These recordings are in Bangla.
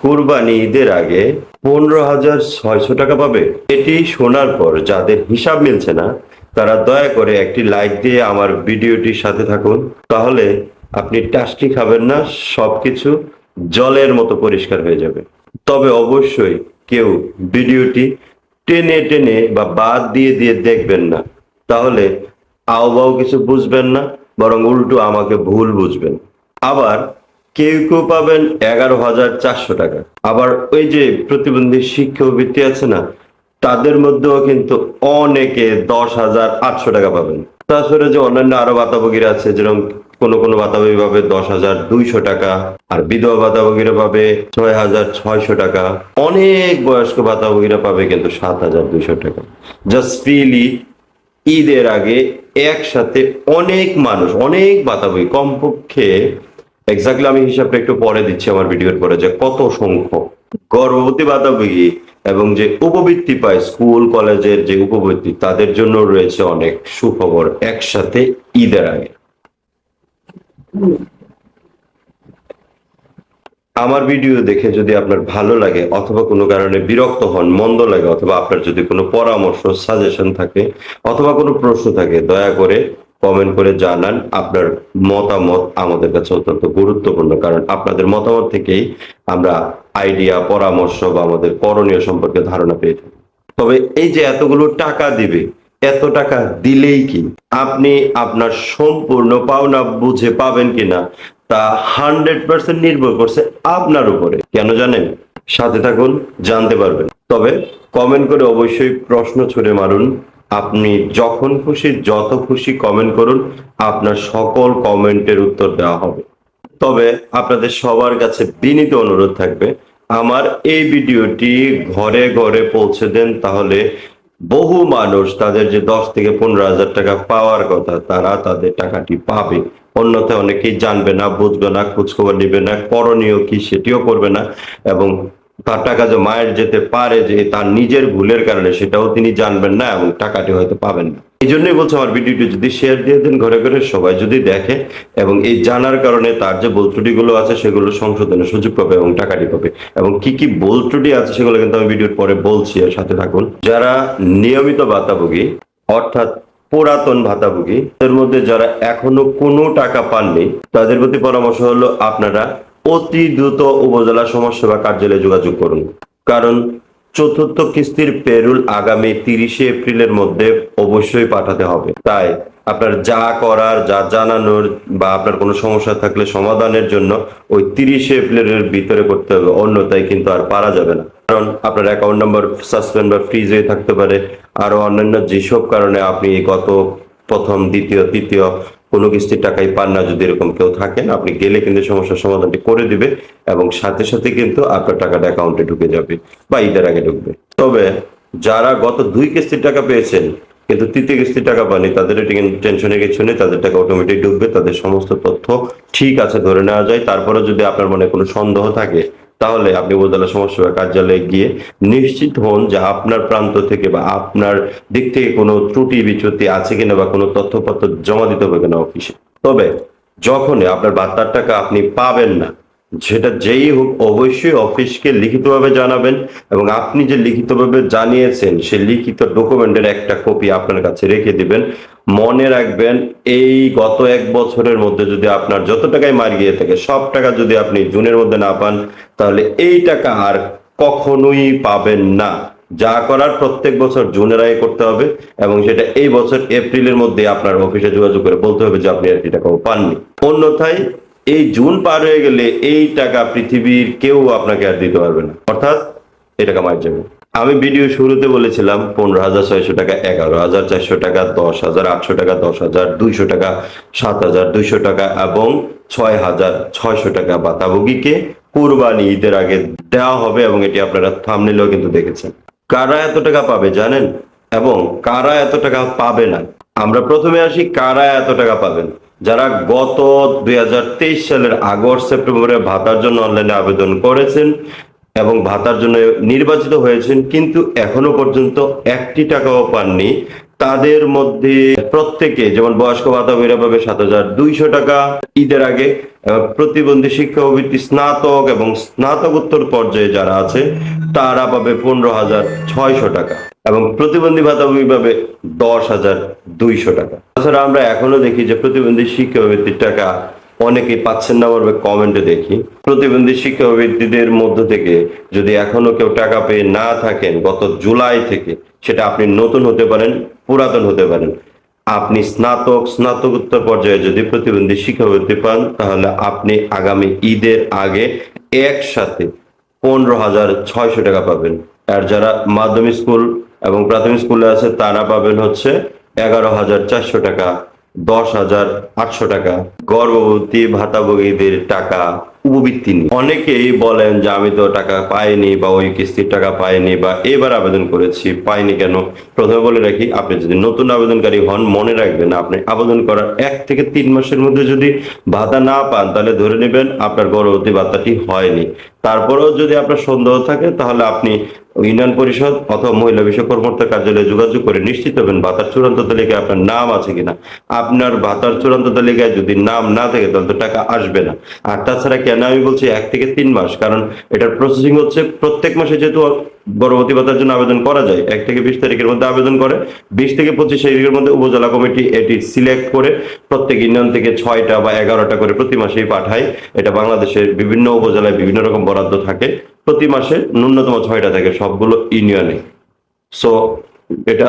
কুরবানি ঈদের আগে পনেরো হাজার ছয়শো টাকা পাবে। এটি শোনার পর যাদের হিসাব মিলছে না, তারা দয়া করে একটি লাইক দিয়ে আমার ভিডিওটির সাথে থাকুন। তাহলে আপনি টাস্টি খাবেন না, সবকিছু জলের মতো পরিষ্কার হয়ে যাবে। তবে অবশ্যই কেউ ভিডিওটি টেনে টেনে বা বাদ দিয়ে দিয়ে দেখবেন না। তাহলে আওবাও কিছু বুঝবেন না, বরং উল্টো আমাকে ভুল বুঝবেন। আবার কেউ কেউ পাবেন এগারো হাজার চারশো টাকা। আবার ওই যে প্রতিবন্ধী শিক্ষক বৃত্তি আছে না, তাদের মধ্যেও কিন্তু অনেকে দশ হাজার আটশো টাকা পাবেন। তাছাড়া যে অন্যান্য আরও বাতাবগিরা আছে, যেরকম কোন কোন বাতাবগি পাবে দশ হাজার দুইশো টাকা, আর বিধবা বাতাবগিরা পাবে ছয় হাজার ছয়শো টাকা। অনেক বয়স্ক বাতাবগিরা পাবে কিন্তু সাত হাজার দুইশো টাকা। জাস্ট ফিলি ঈদের আগে একসাথে অনেক মানুষ, অনেক বাতাবগি কমপক্ষে এক্স্যাক্টলি আমি হিসাবটা একটু পরে দিচ্ছি আমার ভিডিওর পরে যে কত সংখ্যক গর্ভবতী বাতাবগি এবং যে উপবৃত্তি পায় স্কুল, কলেজের যে উপবৃত্তি, তাদের জন্য রয়েছে অনেক সুখবর একসাথে ঈদের আগে। আমার ভিডিও দেখে যদি আপনার ভালো লাগে অথবা কোনো কারণে বিরক্ত হন, মন্দ লাগে অথবা আপনার যদি কোনো পরামর্শ সাজেশন থাকে অথবা কোনো প্রশ্ন থাকে, দয়া করে কমেন্ট করে জানান আপনার মতামত আমাদের কাছে অত্যন্ত গুরুত্বপূর্ণ, কারণ আপনাদের মতামত থেকেই আমরা আইডিয়া পরামর্শ বা আমাদের করণীয় সম্পর্কে ধারণা পেয়ে থাকি। তবে এই যে এতগুলো টাকা দিবে, এত টাকা দিলেই কি? আপনি আপনার সম্পূর্ণ পাওনা বুঝে পাবেন কিনা তা হান্ড্রেড পার্সেন্ট নির্ভর করছে আপনার উপরে। কেন জানেন? সাথে থাকুন, জানতে পারবেন। তবে কমেন্ট করে অবশ্যই প্রশ্ন ছুড়ে মারুন। আপনি যখন খুশি, যত খুশি কমেন্ট করুন, আপনার সকল কমেন্টের উত্তর দেওয়া হবে। তবে আপনাদের সবার কাছে বিনীত অনুরোধ থাকবে, আমার এই ভিডিওটি ঘরে ঘরে পৌঁছে দেন, তাহলে বহু মানুষ তাদের যে দশ থেকে পনেরো হাজার টাকা পাওয়ার কথা, তারা তাদের টাকাটি পাবে। অন্যথায় অনেকেই জানবে না, বুঝবে না, খোঁজখবর নিবে না, করণীয় কি সেটিও করবে না, এবং তার টাকা যে মায়ের যেতে পারে যে তার নিজের ভুলের কারণে, সেটাও তিনি জানবেন না এবং টাকাটি হয়তো পাবেন না। এই জন্যই বলছে আমার ভিডিওটি যদি শেয়ার দিয়ে দেন ঘরে ঘরে, সবাই যদি দেখে এবং এই জানার কারণে তার যে ভুল ত্রুটিগুলো আছে, সেগুলো সংশোধনের সুযোগ পাবে এবং টাকাটি পাবে। এবং কি কি ভুল ত্রুটি আছে, সেগুলো কিন্তু আমি ভিডিওর পরে বলছি আর সাথে থাকুন। যারা নিয়মিত ভাতাভোগী, অর্থাৎ পুরাতন ভাতাভোগী, এর মধ্যে যারা এখনও কোনো টাকা পাননি, তাদের প্রতি পরামর্শ হলো আপনারা অতি দ্রুত উপজেলা সমাজসেবা কার্যালয়ে যোগাযোগ করুন। কারণ চতুর্থ কিস্তির পেরুল আগামী তিরিশে এপ্রিলের মধ্যে অবশ্যই পাঠাতে হবে। তাই আপনার যা করার, যা জানানোর বা আপনার কোনো সমস্যা থাকলে সমাধানের জন্য ওই তিরিশে এপ্রিলের ভিতরে করতে হবে, অন্যথায় কিন্তু আর পারা যাবে না। কারণ আপনার অ্যাকাউন্ট নাম্বার সাসপেন্ড বা ফ্রিজ হয়ে থাকতে পারে। আরও অন্যান্য যেসব কারণে আপনি গত প্রথম, দ্বিতীয়, তৃতীয় কোনো কিস্তির টাকাই পান না যদি এরকম কেউ থাকেন, আপনি গেলে কিন্তু সমস্যার সমাধানটি করে দিবে এবং সাথে সাথে কিন্তু আপনার টাকাটা অ্যাকাউন্টে ঢুকে যাবে বা ঈদের আগে ঢুকবে। তবে যারা গত দুই কিস্তির টাকা পেয়েছেন কিন্তু তৃতীয় কিস্তির টাকা পাননি, তাদের টেনশনে কিছু নেই, তাদের টাকা অটোমেটিক ঢুকবে, তাদের সমস্ত তথ্য ঠিক আছে ধরে নেওয়া যায়। তারপরে যদি আপনার মনে কোনো সন্দেহ থাকে তাহলে আপনি উপজেলা সমাজসেবা কার্যালয়ে গিয়ে নিশ্চিত হন যে আপনার প্রান্ত থেকে বা আপনার দিক থেকে কোনো ত্রুটি বিচ্যুতি আছে কিনা বা কোনো তথ্যপত্র জমা দিতে হবে কিনা অফিসে তবে যখনই আপনার বার্তার টাকা আপনি পাবেন না সেটা যেই হোক, অবশ্যই অফিসকে লিখিতভাবে জানাবেন এবং আপনি যে লিখিতভাবে জানিয়েছেন, সেই লিখিত ডকুমেন্টের একটা কপি আপনার কাছে রেখে দিবেন। মনে রাখবেন, এই গত এক বছরের মধ্যে যদি আপনার যত টাকায় মার গিয়ে থাকে, সব টাকা যদি আপনি জুনের মধ্যে না পান, তাহলে এই টাকা আর কখনোই পাবেন না। যা করার প্রত্যেক বছর জুনের আগে করতে হবে এবং সেটা এই বছর এপ্রিলের মধ্যে আপনার অফিসে যোগাযোগ করে বলতে হবে যে আপনি আর এই টাকাও পাননি। অন্যথায় এই জুন পার হয়ে গেলে এই টাকা পৃথিবীর কেউ আপনাকে আর দিতে পারবে না। অর্থাৎ এই টাকা মায়ের যাবে আমি ভিডিও শুরুতে বলেছিলাম, পনেরো হাজার ছয়শো টাকা, এগারো হাজার চারশো টাকা, দশ হাজার আটশো টাকা, দশ হাজার দুইশো টাকা, সাত হাজার দুইশো টাকা এবং ছয় হাজার ছয়শো টাকা বাতাবগিকে কুরবানি ঈদের আগে দেওয়া হবে এবং এটি আপনারা থামনিলেও কিন্তু দেখেছেন। কারা এত টাকা পাবে জানেন? এবং কারা এত টাকা পাবে না? আমরা প্রথমে আসি, কারা এত টাকা পাবেন? যারা গত দুই হাজার তেইশ সালের আগস্ট, সেপ্টেম্বরে ভাতার জন্য অনলাইনে আবেদন করেছেন এবং ভাতার জন্য নির্বাচিত হয়েছেন, কিন্তু এখনও পর্যন্ত একটি টাকাও পাননি। তাদের মধ্যে প্রত্যেকে, যেমন বয়স্ক ভাতা বইরা পাবে সাত হাজার দুইশো টাকা ঈদের আগে প্রতিবন্ধী শিক্ষা প্রবৃত্তি স্নাতক এবং স্নাতকোত্তর পর্যায়ে যারা আছে, তারা পাবে পনেরো হাজার ছয়শো টাকা। এবং প্রতিবন্ধী ভাতা পাবে দশ হাজার দুইশো টাকা। তাছাড়া আমরা এখনও দেখি যে প্রতিবন্ধী শিক্ষাবৃত্তির টাকা অনেকেই পাচ্ছেন না বলবে কমেন্টে দেখি। প্রতিবন্ধী শিক্ষাবৃত্তিদের মধ্য থেকে যদি এখনও কেউ টাকা পেয়ে না থাকেন, গত জুলাই থেকে সেটা আপনি নতুন হতে পারেন, পুরাতন হতে পারেন। আপনি স্নাতক, স্নাতকোত্তর পর্যায়ে যদি প্রতিবন্ধী শিক্ষাবৃত্তি পান, তাহলে আপনি আগামী ঈদের আগে একসাথে পনেরো হাজার ছয়শো টাকা পাবেন। আর যারা মাধ্যমিক স্কুল এবং প্রাথমিক স্কুলে আছে তারা পাবেন হচ্ছে এগারো হাজার চারশো টাকা, দশ হাজার আটশো টাকা। গর্ভবতী ভাতাভোগীদের টাকা উপবৃত্তি নিয়ে। অনেকেই বলেন যে, আমি তো টাকা পাইনি বা ওই কিস্তির টাকা পাইনি বা এবার আবেদন করেছি, পাইনি কেন? প্রথমে বলে রাখি, আপনি যদি নতুন আবেদনকারী হন, মনে রাখবেন আপনি আবেদন করার এক থেকে তিন মাসের মধ্যে যদি ভাতা না পান, তাহলে ধরে নেবেন আপনার গর্ভবতী ভাতাটি হয়নি। তারপরেও যদি আপনার সন্দেহ থাকে, তাহলে আপনি ইউনিয়ন পরিষদ অথবা মহিলা বিষয় কর্মকর্তা কার্যালয়ে যোগাযোগ করে নিশ্চিত হবেন ভাতার চূড়ান্ত তালিকায় আপনার নাম আছে কিনা। আপনার ভাতার চূড়ান্ত তালিকায় যদি নাম না থাকে, তাহলে তো টাকা আসবে না। আর তাছাড়া কেন? আমি বলছি এক থেকে তিন মাস, কারণ এটার প্রসেসিং হচ্ছে প্রত্যেক মাসে যেহেতু গর্ভবতী ভাতার জন্য আবেদন করা যায়, এক থেকে বিশ তারিখের মধ্যে আবেদন করে, বিশ থেকে পঁচিশ তারিখের মধ্যে উপজেলা কমিটি এটি সিলেক্ট করে প্রত্যেক ইউনিয়ন থেকে ছয়টা বা এগারোটা করে প্রতি মাসেই পাঠায়। এটা বাংলাদেশের বিভিন্ন উপজেলায় বিভিন্ন রকম বরাদ্দ থাকে। প্রতি মাসে ন্যূনতম ছয়টা থাকে সবগুলো ইউনিয়নে। সো এটা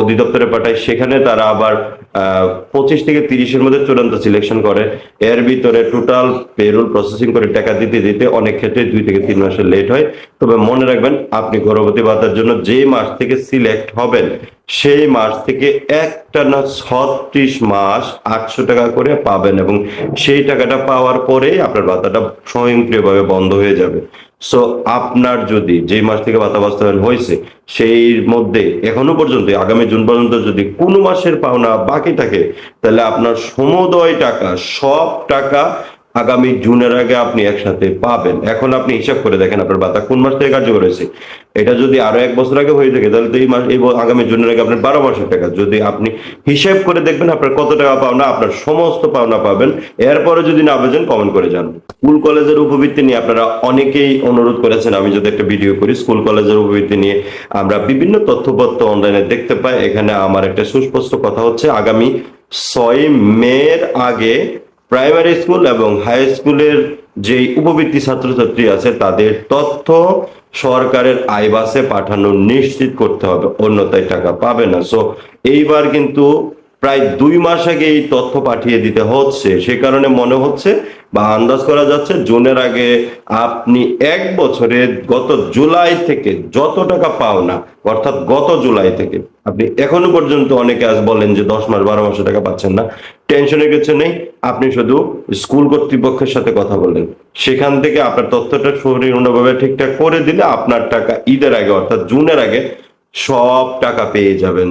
অধিদপ্তরে পাঠায়। সেখানে তারা আবার পঁচিশ থেকে তিরিশের মধ্যে চূড়ান্ত সিলেকশন করে। এর ভিতরে টোটাল পেরুল প্রসেসিং করে টাকা দিতে দিতে অনেক ক্ষেত্রে দুই থেকে তিন মাসের লেট হয়। তবে মনে রাখবেন, আপনি গর্ভবতী ভাতার জন্য যে মাস থেকে সিলেক্ট হবেন সেই মাস থেকে একটা না ছত্রিশ মাস আটশো টাকা করে পাবেন এবং সেই টাকাটা পাওয়ার পরে আপনার ভাতাটা স্বয়ংক্রিয়ভাবে বন্ধ হয়ে যাবে। সো আপনার যদি যে মাস থেকে ভাতা বাস্তবায়ন হয়েছে, সেই মধ্যে এখনও পর্যন্ত, আগামী জুন পর্যন্ত যদি কোনো মাসের পাওনা বাকি থাকে, তাহলে আপনার সমুদয় টাকা, সব টাকা আগামী জুনের আগে আপনি একসাথে পাবেন। এখন আপনি হিসাব করে দেখেন আপনার ভাতা কোন মাস থেকে কার্যকর হয়েছে। এটা যদি আরও এক বছর আগে হয়ে থাকে, তাহলে তো এই মাস এই আগামী জুনের আগে আপনার বারো মাসের টাকা। যদি আপনি হিসাব করে দেখবেন আপনার কত টাকা পাওনা, আপনার সমস্ত পাওনা পাবেন। এরপরে যদি না আবেদন কমেন্ট করে যান স্কুল কলেজের উপবৃত্তি নিয়ে আপনারা অনেকেই অনুরোধ করেছেন। আমি যদি একটা ভিডিও করি, স্কুল কলেজের উপবৃত্তি নিয়ে আমরা বিভিন্ন তথ্যপত্র অনলাইনে দেখতে পাই। এখানে আমার একটা সুস্পষ্ট কথা হচ্ছে, আগামী ছয় মের আগে প্রাইমারি স্কুল এবং হাই স্কুলের যে উপবৃত্তি ছাত্রছাত্রী আছে, তাদের তথ্য সরকারের আইবাসে পাঠানো নিশ্চিত করতে হবে। অন্যথায় টাকা পাবে না। সো এইবার কিন্তু প্রায় দুই মাস আগে এই তথ্য পাঠিয়ে দিতে হচ্ছে। সে কারণে মনে হচ্ছে বা আন্দাজ করা যাচ্ছে, জুনের আগে আপনি এক বছরে গত জুলাই থেকে যত টাকা পাও না, অর্থাৎ গত জুলাই থেকে, আপনি এখনও পর্যন্ত অনেকে আজ বলেন যে দশ মাস, বারো মাসে টাকা পাচ্ছেন না। টেনশনের কিছু নেই, আপনি শুধু স্কুল কর্তৃপক্ষের সাথে কথা বলেন। সেখান থেকে আপনার তথ্যটা সুপরিপূর্ণভাবে ঠিকঠাক করে দিলে আপনার টাকা ঈদের আগে, অর্থাৎ জুনের আগে সব টাকা পেয়ে যাবেন।